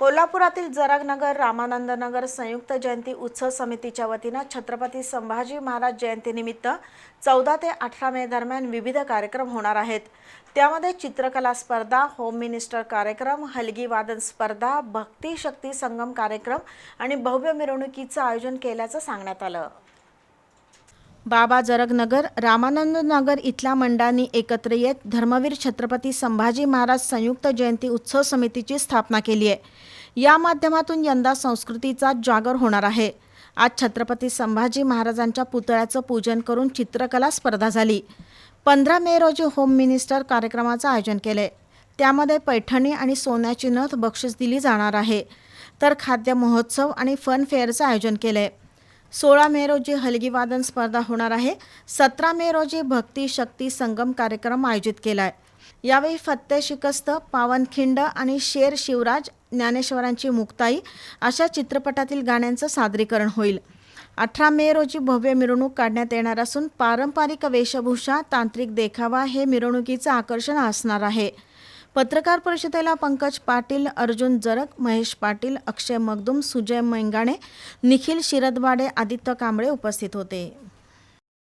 कोल्हापुरातील जरागनगर रामानंदनगर संयुक्त जयंती उत्सव समितीच्या वतीनं छत्रपती संभाजी महाराज जयंतीनिमित्त चौदा ते अठरा मे दरम्यान विविध कार्यक्रम होणार आहेत. त्यामध्ये चित्रकला स्पर्धा होम मिनिस्टर कार्यक्रम हलगी वादन स्पर्धा भक्ती शक्ती संगम कार्यक्रम आणि भव्य मिरवणुकीचं आयोजन केल्याचं सांगण्यात आलं. बाबा जरगनगर रामानंद नगर इथल्या मंडळांनी एकत्र येत धर्मवीर छत्रपती संभाजी महाराज संयुक्त जयंती उत्सव समितीची स्थापना केली आहे. या माध्यमातून यंदा संस्कृतीचा जागर होणार आहे. आज छत्रपती संभाजी महाराजांच्या पुतळ्याचं पूजन करून चित्रकला स्पर्धा झाली. पंधरा मे रोजी होम मिनिस्टर कार्यक्रमाचं आयोजन केले त्यामध्ये पैठणी आणि सोन्याची नथ बक्षीस दिली जाणार आहे. तर खाद्य महोत्सव आणि फन फेअरचं आयोजन केलं आहे सोळा मे रोजी हलगीवादन स्पर्धा होणार आहे. सतरा मे रोजी भक्ती शक्ती संगम कार्यक्रम आयोजित केला आहे यावेळी फत्ते शिकस्त पावनखिंड आणि शेर शिवराज ज्ञानेश्वरांची मुक्ताई अशा चित्रपटातील गाण्यांचं सादरीकरण होईल. अठरा मे रोजी भव्य मिरवणूक काढण्यात येणार असून पारंपरिक वेशभूषा तांत्रिक देखावा हे मिरवणुकीचं आकर्षण असणार आहे. पत्रकार परिषदेला पंकज पाटील अर्जुन जरक महेश पाटील अक्षय मगदुम सुजय मैंगाणे निखिल शिरदवाडे आदित्य कांबळे उपस्थित होते.